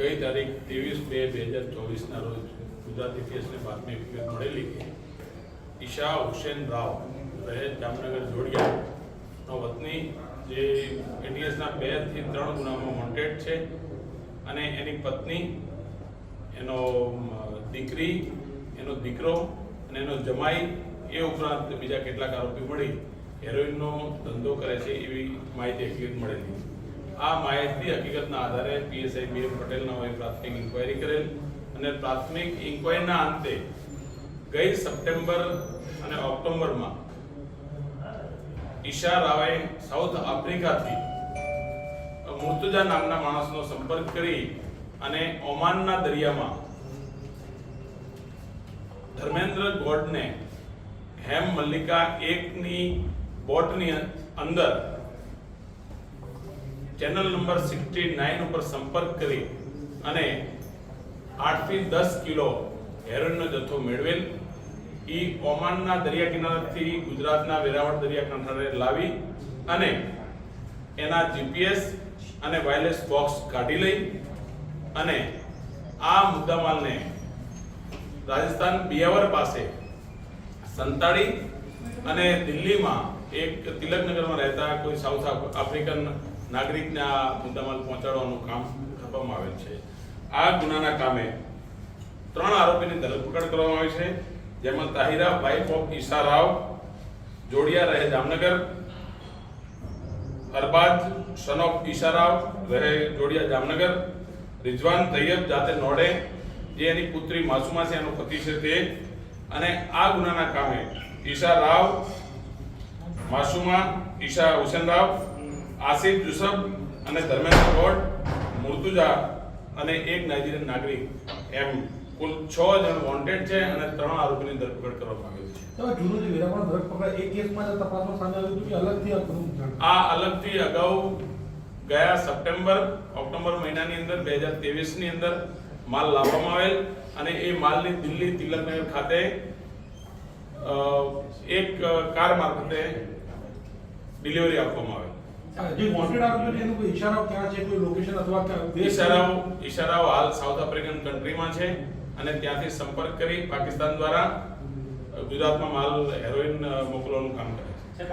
ગઈ તારીખ ત્રેવીસ બે બે હજાર ચોવીસના રોજ ગુજરાત ઇતિહાસની બાતમી હકીકત મળેલી ઈશા હુસેન રાવ રહે જામનગર જોડિયાનો વતની જે એટીએસના બેથી ત્રણ ગુનામાં વોન્ટેડ છે અને એની પત્ની, એનો દીકરી, એનો દીકરો અને એનો જમાઈ એ ઉપરાંત બીજા કેટલાક આરોપી મળી હેરોઇનનો ધંધો કરે છે એવી માહિતી હકીકત મળેલી. આ માહિતી હકીકતના આધારે પીએસઆઈ બી એમ પટેલના હોય પ્રાથમિક ઇન્કવાયરી કરેલ અને પ્રાથમિક ઇન્કવાયરીના અંતે ગઈ સપ્ટેમ્બર અને ઓક્ટોબરમાં ઈશા રાવે સાઉથ આફ્રિકાથી મુર્તુજા નામના માણસનો સંપર્ક કરી અને ઓમાનના દરિયામાં ધર્મેન્દ્ર ગોડને હેમ મલ્લિકા એકની બોટની અંદર ચેનલ નંબર સિક્સટી નાઇન ઉપર સંપર્ક કરી અને આઠથી દસ કિલો હેરોઇનનો જથ્થો મેળવેલ. એ ઓમાનના દરિયા કિનારાથી ગુજરાતના વેરાવળ દરિયા કિનારે લાવી અને એના જીપીએસ અને વાયરલેસ બોક્સ કાઢી લઈ અને આ મુદ્દામાલને રાજસ્થાન બિયાવર પાસે સંતાડી અને દિલ્હીમાં એક તિલકનગરમાં રહેતા કોઈ સાઉથ આફ- આફ્રિકન નાગરિકને આ મુદ્દામાલ પહોંચાડવાનું કામ કરવામાં આવેલ છે. આ ગુનાના કામે ત્રણ આરોપીની ધરપકડ કરવામાં આવી છે. જેમાં તાહિરા વાઇફ ઓફ ઈશા રાવ, જોડિયા રહે જામનગર અરબાજ સન ઓફ ઈશા રાવ રહે જોડિયા જામનગર રિઝવાન તૈયબ જાતે નોડે, જે એની પુત્રી માસુમા છે, એનો પતિ છે તે. અને આ ગુનાના કામે ઈશા રાવ, માસુમા, ઈશા હુસેન રાવ આસિફ યુસફ અને ધર્મેન્દ્ર ભટ્ટ મુર્તુજા અને એક નાઇજીરિયન નાગરિક એમ કુલ છ જણ વોન્ટેડ છે અને ત્રણ આરોપીની ધરપકડ કરવામાં આવી છે. તમે જૂનું જે વેરાવળ ધરપકડ એક કેસમાં જે તપાસમાં સામે આવ્યું હતું કે અલગથી આ અલગથી અગાઉ ગયા સપ્ટેમ્બર ઓક્ટોબર મહિનાની અંદર બે હજારની અંદર માલ લાવવામાં આવેલ અને એ માલની દિલ્હી તિલકનગર ખાતે એક કાર મારફતે ડિલિવરી આપવામાં આવેલ. જે વોન્ટેડ આરોપીઓ છે એનું કોઈ ઈશારો ક્યાં છે? કોઈ લોકેશન અથવા ઈશારાઓ ઈશારાઓ હાલ સાઉથ આફ્રિકન કન્ટ્રીમાં છે અને ત્યાંથી સંપર્ક કરી પાકિસ્તાન દ્વારા ગુજરાતમાં માલ હેરોઇન મોકલવાનું કામ કરે છે.